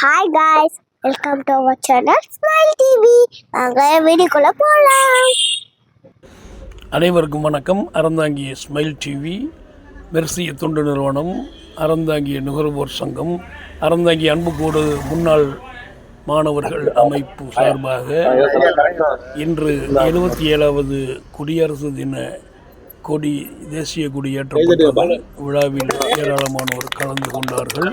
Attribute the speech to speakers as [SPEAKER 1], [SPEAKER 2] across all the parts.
[SPEAKER 1] Hi guys welcome to our channel smile TV வாங்க வீடியோக்குள்ள போகலாம்
[SPEAKER 2] அனைவருக்கும் வணக்கம். அறந்தாங்கிய ஸ்மைல் டிவி மெர்சிய தொண்டு நிறுவனம் அறந்தாங்கிய நுகர்வோர் சங்கம் அறந்தாங்கிய அன்புக்கூடு முன்னாள் மாணவர்கள் அமைப்பு சார்பாக இன்று எழுபத்தி ஏழாவது குடியரசு தின கொடி தேசிய கொடி விழாவில் ஏராளமானோர் கலந்து கொண்டார்கள்.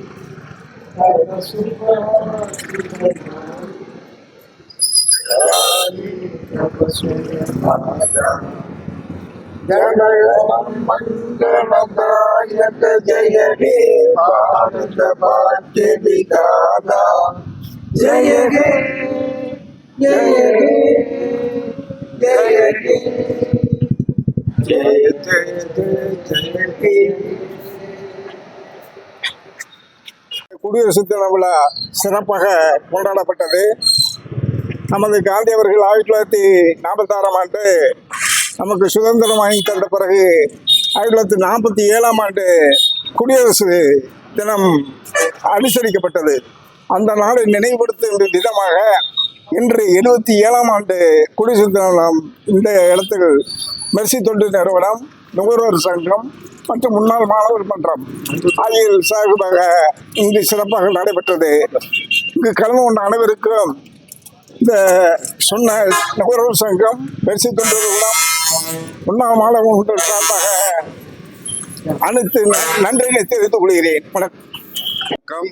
[SPEAKER 3] ஜனமங்கலதாயக ஜய ஹே பாரத பாட்டிய விதாதா ஜய ஹே ஜய ஹே ஜய ஹே ஜய ஜய ஜய ஹே குடியரசு தின விழா சிறப்பாக கொண்டாடப்பட்டது. நமது காந்தி அவர்கள் ஆயிரத்தி தொள்ளாயிரத்தி நாற்பத்தாறாம் ஆண்டு நமக்கு சுதந்திரம் வாங்கி தந்த பிறகு ஆயிரத்தி தொள்ளாயிரத்தி நாற்பத்தி ஏழாம் ஆண்டு குடியரசு தினம் அனுசரிக்கப்பட்டது. அந்த நாளை நினைவுபடுத்தும் விதமாக இன்று எழுபத்தி ஏழாம் ஆண்டு குடியரசு தினம் இந்த இடத்தில் மெர்சி தொண்டு நிறுவனம் நுகர்வோர் சங்கம் மற்றும் முன்னாள் மாணவர் மன்றம் ஆகியோர் சார்பாக இங்கு சிறப்பாக நடைபெற்றது. இங்கு கலந்து கொண்ட அனைவருக்கும் இந்த சொன்ன நுகர்வோர் சங்கம் மெர்சி தொண்டு நிறுவனம் முன்னாள் மாணவர் சார்பாக அனைத்து நன்றிகளை தெரிவித்துக் கொள்கிறேன். வணக்கம்.
[SPEAKER 4] வணக்கம்.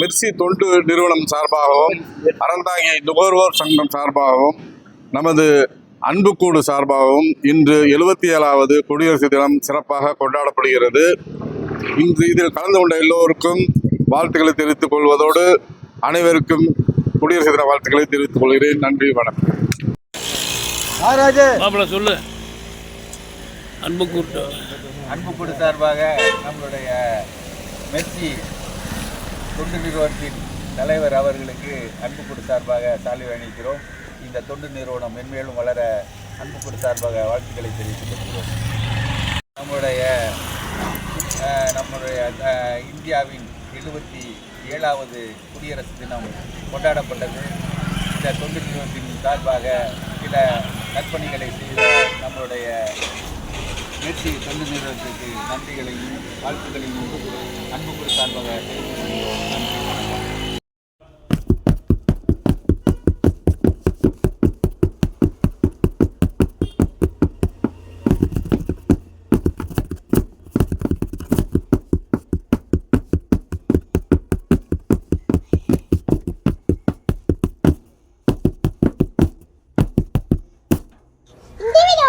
[SPEAKER 4] மிர்சி தொண்டு நிறுவனம் சார்பாகவும் அறந்தாங்கி நுகர்வோர் சங்கம் சார்பாகவும் நமது அன்புக்கூடு சார்பாகவும் இன்று எழுபத்தி ஏழாவது குடியரசு தினம் சிறப்பாக கொண்டாடப்படுகிறது. இன்று இதில் கலந்து கொண்ட எல்லோருக்கும் வாழ்த்துக்களை தெரிவித்துக் கொள்வதோடு அனைவருக்கும் குடியரசு தின வாழ்த்துக்களை தெரிவித்துக் கொள்கிறேன். நன்றி வணக்கம்.
[SPEAKER 2] சொல்லு. அன்பு கூட்டு
[SPEAKER 5] அன்புக்கூடு சார்பாக நம்மளுடைய மெர்சி தொண்டு நிறுவனத்தின் தலைவர் அவர்களுக்கு அன்புக்கூடு சார்பாக சாலை அணிக்கிறோம் இந்த தொண்டு நிறுவனம் மென்மேலும் வளர அன்புக்குடி சார்பாக வாழ்த்துக்களை தெரிவித்துக் கொள்கிறோம் நம்முடைய நம்முடைய இந்தியாவின் எழுபத்தி ஏழாவது குடியரசு தினம் கொண்டாடப்பட்டது இந்த தொண்டு நிறுவனத்தின் சார்பாக சில நற்பணிகளை செய்த நம்மளுடைய நேற்று தொண்டு நிறுவனத்திற்கு நன்றிகளையும் வாழ்த்துக்களையும் அன்புக்குடி சார்பாக தெரிவித்துக் கொள்கிறோம். நன்றி வணக்கம்
[SPEAKER 1] இந்த வீடியோ